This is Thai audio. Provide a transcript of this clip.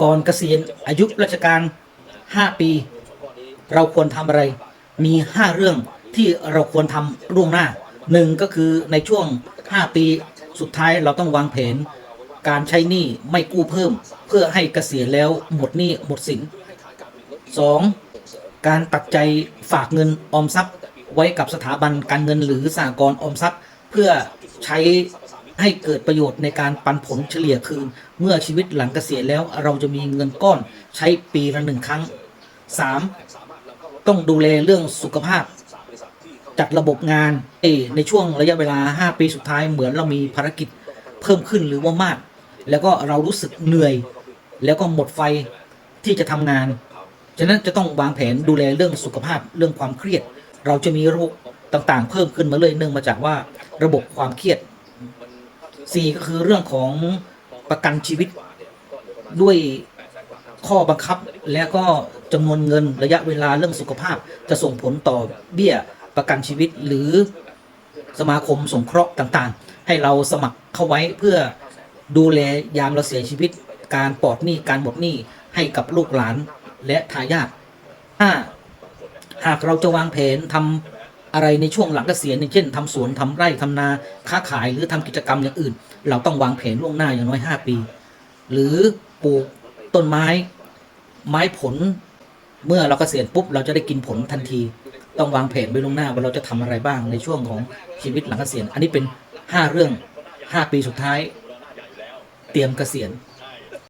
ก่อนเกษียณอายุราชการ 5 ปี เราควรทำอะไร มี 5 เรื่องที่เราควรทำล่วงหน้าหนึ่งก็คือในช่วง 5 ปีสุดท้ายเราต้องวางแผน การใช้หนี้ไม่กู้เพิ่ม เพื่อให้เกษียณแล้วหมดหนี้หมดสิน 2. การตัดใจฝากเงินออมทรัพย์ ไว้กับสถาบันการเงินหรือสหกรณ์ออมทรัพย์ เพื่อใช้ ให้เกิดประโยชน์ในการปันผลเฉลี่ยคืนเมื่อชีวิตหลังเกษียณแล้วเราจะมีเงินก้อนใช้ปีละหนึ่งครั้ง 3. ต้องดูแลเรื่องสุขภาพ จัดระบบงานเออในช่วงระยะเวลา 5 ปีสุดท้ายเหมือนเรามีภารกิจเพิ่มขึ้นหรือว่ามาก แล้วก็เรารู้สึกเหนื่อย แล้วก็หมดไฟที่จะทำงาน ฉะนั้นจะต้องวางแผนดูแลเรื่องสุขภาพเรื่องความเครียด เราจะมีโรคต่างๆ เพิ่มขึ้นมาเลยเนื่องมาจากว่าระบบความเครียด สี่ก็คือเรื่องของประกันชีวิตด้วยข้อบังคับและก็จำนวนเงินระยะเวลาเรื่องสุขภาพ จะส่งผลต่อเบี้ยประกันชีวิตหรือสมาคมสงเคราะห์ต่างๆ ให้เราสมัครเข้าไว้เพื่อดูแลยามเราเสียชีวิต การปลอดหนี้การหมดหนี้ให้กับลูกหลานและทายาทห้าหากเราจะวางแผนทำ อะไรในช่วงหลังเกษียณอย่างเช่นทำสวนทำไร่ทำนาค้าขายหรือทำกิจกรรมอย่างอื่น เราต้องวางแผนล่วงหน้าอย่างน้อยห้าปี หรือปลูกต้นไม้ไม้ผล เมื่อเราเกษียณปุ๊บเราจะได้กินผลทันที ต้องวางแผนไว้ล่วงหน้าว่าเราจะทำอะไรบ้างในช่วงของชีวิตหลังเกษียณ อันนี้เป็นห้าเรื่องห้าปีสุดท้าย เตรียมเกษียณ